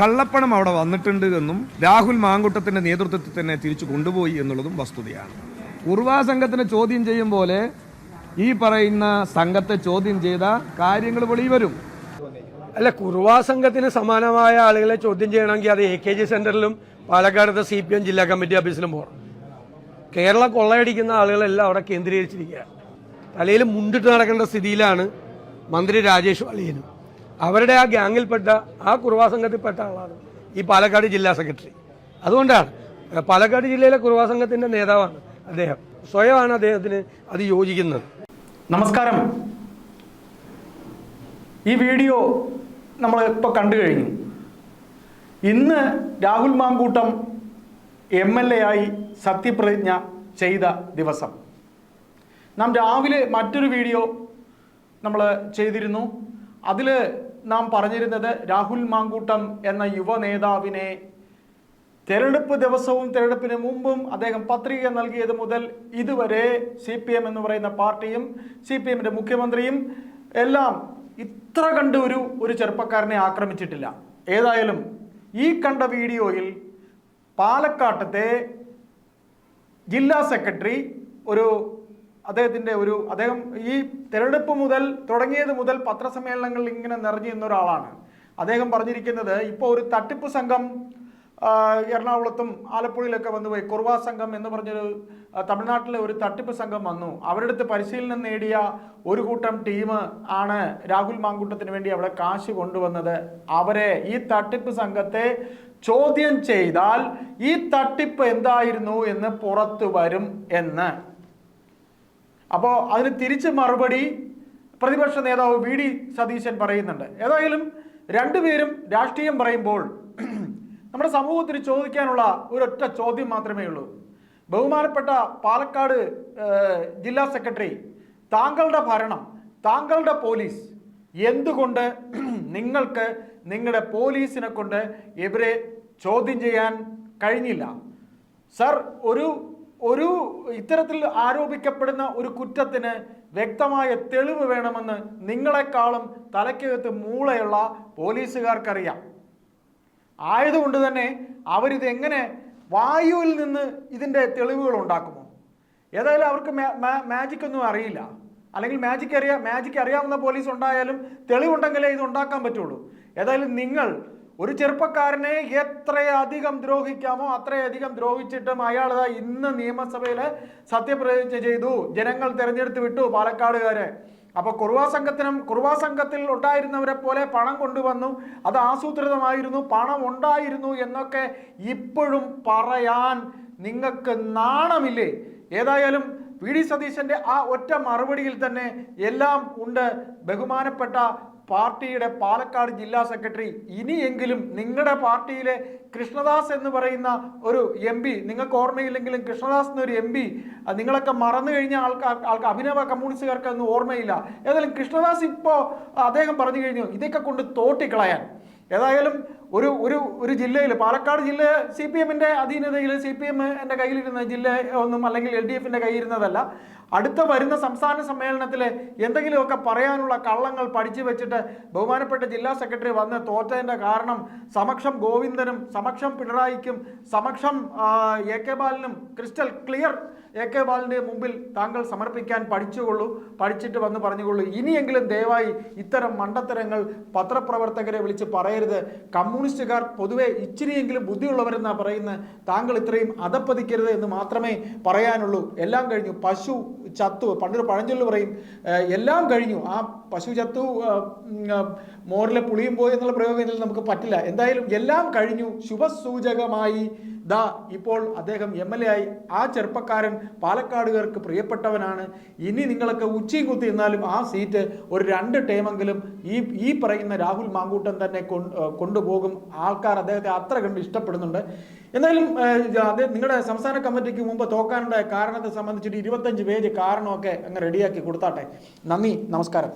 കള്ളപ്പണം അവിടെ വന്നിട്ടുണ്ട് എന്നും രാഹുൽ മാങ്കുട്ടത്തിന്റെ നേതൃത്വത്തിൽ തന്നെ തിരിച്ചു കൊണ്ടുപോയി എന്നുള്ളതും വസ്തുതയാണ്. കുർവാ സംഘത്തിനെ ചോദ്യം ചെയ്യും പോലെ ഈ പറയുന്ന സംഘത്തെ ചോദ്യം ചെയ്ത കാര്യങ്ങൾ വെളി വരും. അല്ല കുറുവാ സംഘത്തിന് സമാനമായ ആളുകളെ ചോദ്യം ചെയ്യണമെങ്കിൽ അത് എ കെ ജി സെന്ററിലും പാലക്കാടത്തെ സി പി എം ജില്ലാ കമ്മിറ്റി ഓഫീസിലും പോകണം. കേരളം കൊള്ളയടിക്കുന്ന ആളുകളെല്ലാം അവിടെ കേന്ദ്രീകരിച്ചിരിക്കുക തലയിൽ മുണ്ടിട്ട് നടക്കേണ്ട സ്ഥിതിയിലാണ് മന്ത്രി രാജേഷ് വളിയനും അവരുടെ ആ ഗ്യാങ്ങിൽപ്പെട്ട ആ കുറുവാ സംഘത്തിൽപ്പെട്ട ആളാണ് ഈ പാലക്കാട് ജില്ലാ സെക്രട്ടറി. അതുകൊണ്ടാണ് പാലക്കാട് ജില്ലയിലെ കുറുവാ സംഘത്തിന്റെ നേതാവാണ് അദ്ദേഹം. സ്വയമാണ് അദ്ദേഹത്തിന് അത് യോജിക്കുന്നത്. നമസ്കാരം. ഈ വീഡിയോ നമ്മൾ ഇപ്പോൾ കണ്ടു കഴിഞ്ഞു. ഇന്ന് Rahul Mankoottam M L A ആയി സത്യപ്രതിജ്ഞ ചെയ്ത ദിവസം. നാം രാവിലെ മറ്റൊരു വീഡിയോ നമ്മൾ ചെയ്തിരുന്നു. അതിൽ നാം പറഞ്ഞിരുന്നത് രാഹുൽ മാങ്കൂട്ടം എന്ന യുവ നേതാവിനെ തെരഞ്ഞെടുപ്പ് ദിവസവും തെരഞ്ഞെടുപ്പിന് മുമ്പും അദ്ദേഹം പത്രിക നൽകിയത് മുതൽ ഇതുവരെ സി പി എം എന്ന് പറയുന്ന പാർട്ടിയും സി പി എമ്മിന്റെ മുഖ്യമന്ത്രിയും എല്ലാം ഇത്ര കണ്ട് ഒരു ഒരു ചെറുപ്പക്കാരനെ ആക്രമിച്ചിട്ടില്ല. ഏതായാലും ഈ കണ്ട വീഡിയോയിൽ പാലക്കാട്ടത്തെ ജില്ലാ സെക്രട്ടറി ഒരു അദ്ദേഹത്തിന്റെ ഒരു അദ്ദേഹം ഈ തെരഞ്ഞെടുപ്പ് മുതൽ തുടങ്ങിയത് മുതൽ പത്രസമ്മേളനങ്ങളിൽ ഇങ്ങനെ നിറഞ്ഞു നിന്ന ഒരാളാണ്. അദ്ദേഹം പറഞ്ഞിരിക്കുന്നത് ഇപ്പോൾ ഒരു തട്ടിപ്പ് സംഘം എറണാകുളത്തും ആലപ്പുഴയിലൊക്കെ വന്നുപോയി കുർവാ സംഘം എന്ന് പറഞ്ഞൊരു തമിഴ്നാട്ടിലെ ഒരു തട്ടിപ്പ് സംഘം വന്നു. അവരുടെ അടുത്ത് പരിശീലനം നേടിയ ഒരു കൂട്ടം ടീം ആണ് രാഹുൽ മാങ്കൂട്ടത്തിന് വേണ്ടി അവിടെ കാശ് കൊണ്ടുവന്നത്. അവരെ ഈ തട്ടിപ്പ് സംഘത്തെ ചോദ്യം ചെയ്താൽ ഈ തട്ടിപ്പ് എന്തായിരുന്നു എന്ന് പുറത്തു വരും എന്ന്. അപ്പോൾ അതിന് തിരിച്ച് മറുപടി പ്രതിപക്ഷ നേതാവ് വി ഡി സതീശൻ പറയുന്നുണ്ട്. ഏതായാലും രണ്ടുപേരും രാഷ്ട്രീയം പറയുമ്പോൾ നമ്മുടെ സമൂഹത്തിന് ചോദിക്കാനുള്ള ഒരൊറ്റ ചോദ്യം മാത്രമേ ഉള്ളൂ. ബഹുമാനപ്പെട്ട പാലക്കാട് ജില്ലാ സെക്രട്ടറി താങ്കളുടെ ഭരണം താങ്കളുടെ പോലീസ് എന്തുകൊണ്ട് നിങ്ങൾക്ക് നിങ്ങളുടെ പോലീസിനെ കൊണ്ട് ഇവരെ ചോദ്യം ചെയ്യാൻ കഴിഞ്ഞില്ല? സർ ഒരു ഒരു ഇത്തരത്തിൽ ആരോപിക്കപ്പെടുന്ന ഒരു കുറ്റത്തിന് വ്യക്തമായ തെളിവ് വേണമെന്ന് നിങ്ങളെക്കാളും തലയ്ക്കകത്ത് മൂളയുള്ള പോലീസുകാർക്കറിയാം. ആയതുകൊണ്ട് തന്നെ അവരിത് എങ്ങനെ വായുവിൽ നിന്ന് ഇതിന്റെ തെളിവുകൾ ഉണ്ടാക്കുമോ? ഏതായാലും അവർക്ക് മാജിക് ഒന്നും അറിയില്ല. അല്ലെങ്കിൽ മാജിക് അറിയാ മാജിക് അറിയാവുന്ന പോലീസ് ഉണ്ടായാലും തെളിവുണ്ടെങ്കിലേ ഇത് ഉണ്ടാക്കാൻ പറ്റുള്ളൂ. ഏതായാലും നിങ്ങൾ ഒരു ചെറുപ്പക്കാരനെ എത്രയധികം ദ്രോഹിക്കാമോ അത്രയധികം ദ്രോഹിച്ചിട്ടും അയാൾ ഇന്ന് നിയമസഭയിൽ സത്യപ്രതിജ്ഞ ചെയ്തു. ജനങ്ങൾ തെരഞ്ഞെടുത്ത് വിട്ടു പാലക്കാടുകാരെ. അപ്പൊ കുറുവാ സംഘത്തിനും കുറുവാ സംഘത്തിൽ ഉണ്ടായിരുന്നവരെ പോലെ പണം കൊണ്ടുവന്നു. അത് ആസൂത്രിതമായിരുന്നു പണം ഉണ്ടായിരുന്നു എന്നൊക്കെ ഇപ്പോഴും പറയാൻ നിങ്ങൾക്ക് നാണമില്ലേ? ഏതായാലും വി. ഡി. സതീശന്റെ ആ ഒറ്റ മറുപടിയിൽ തന്നെ എല്ലാം ഉണ്ട് ബഹുമാനപ്പെട്ട പാർട്ടിയുടെ പാലക്കാട് ജില്ലാ സെക്രട്ടറി ഇനിയെങ്കിലും നിങ്ങളുടെ പാർട്ടിയിലെ കൃഷ്ണദാസ് എന്ന് പറയുന്ന ഒരു എം പി നിങ്ങൾക്ക് ഓർമ്മയില്ലെങ്കിലും കൃഷ്ണദാസ് എന്നൊരു എം പി നിങ്ങളൊക്കെ മറന്നു കഴിഞ്ഞ ആൾക്കാർ ആൾക്ക് അഭിനവ കമ്മ്യൂണിസ്റ്റുകാർക്ക് ഒന്നും ഓർമ്മയില്ല. ഏതായാലും കൃഷ്ണദാസ് ഇപ്പോൾ അദ്ദേഹം പറഞ്ഞു കഴിഞ്ഞു ഇതൊക്കെ കൊണ്ട് തോട്ടിക്കളയാൻ. ഏതായാലും ഒരു ഒരു ഒരു ജില്ലയിൽ പാലക്കാട് ജില്ല സി പി എമ്മിന്റെ അധീനതയിൽ സി പി എം എന്റെ കയ്യിലിരുന്ന ജില്ല ഒന്നും അല്ലെങ്കിൽ എൽ ഡി എഫിന്റെ കയ്യിരുന്നതല്ല അടുത്ത വരുന്ന സംസ്ഥാന സമ്മേളനത്തിൽ എന്തെങ്കിലുമൊക്കെ പറയാനുള്ള കള്ളങ്ങൾ പഠിച്ചു വെച്ചിട്ട് ബഹുമാനപ്പെട്ട ജില്ലാ സെക്രട്ടറി വന്ന് തോറ്റതിന്റെ കാരണം സമക്ഷം ഗോവിന്ദനും സമക്ഷം പിണറായിക്കും സമക്ഷം എ കെ ബാലനും ക്രിസ്റ്റൽ ക്ലിയർ എ കെ ബാലിന്റെ മുമ്പിൽ താങ്കൾ സമർപ്പിക്കാൻ പഠിച്ചുകൊള്ളൂ പഠിച്ചിട്ട് വന്ന് പറഞ്ഞുകൊള്ളൂ. ഇനിയെങ്കിലും ദയവായി ഇത്തരം മണ്ടത്തരങ്ങൾ പത്രപ്രവർത്തകരെ വിളിച്ച് പറയരുത്. കമ്മ്യൂണിസ്റ്റുകാർ പൊതുവെ ഇച്ചിരിയെങ്കിലും ബുദ്ധിയുള്ളവരെന്നാണ് പറയുന്നത്. താങ്കൾ ഇത്രയും അതപ്പതിക്കരുത് എന്ന് മാത്രമേ പറയാനുള്ളൂ. എല്ലാം കഴിഞ്ഞു. പശു ചത്തു പണ്ടൊരു പഴഞ്ചൊല്ല് പറയും എല്ലാം കഴിഞ്ഞു. ആ പശു ചത്തു മോറിലെ പുളിയും പോയി എന്നുള്ള പ്രയോഗം ഇതിൽ നമുക്ക് പറ്റില്ല. എന്തായാലും എല്ലാം കഴിഞ്ഞു. ശുഭസൂചകമായി ദാ ഇപ്പോൾ അദ്ദേഹം എം എൽ എ ആയി. ആ ചെറുപ്പക്കാരൻ പാലക്കാടുകാർക്ക് പ്രിയപ്പെട്ടവനാണ്. ഇനി നിങ്ങളൊക്കെ ഉച്ചയും കുത്തി നിന്നാലും ആ സീറ്റ് ഒരു രണ്ട് ടേമെങ്കിലും ഈ ഈ പറയുന്ന രാഹുൽ മാങ്കൂട്ടൻ തന്നെ കൊണ്ടുപോകും. ആൾക്കാർ അദ്ദേഹത്തെ അത്ര കണ്ട് ഇഷ്ടപ്പെടുന്നുണ്ട്. എന്തായാലും നിങ്ങളുടെ സംസ്ഥാന കമ്മിറ്റിക്ക് മുമ്പ് തോക്കാനുണ്ടായ കാരണത്തെ സംബന്ധിച്ചിട്ട് ഇരുപത്തഞ്ച് പേജ് കാരണമൊക്കെ അങ്ങ് റെഡിയാക്കി കൊടുത്താട്ടെ. നന്ദി നമസ്കാരം.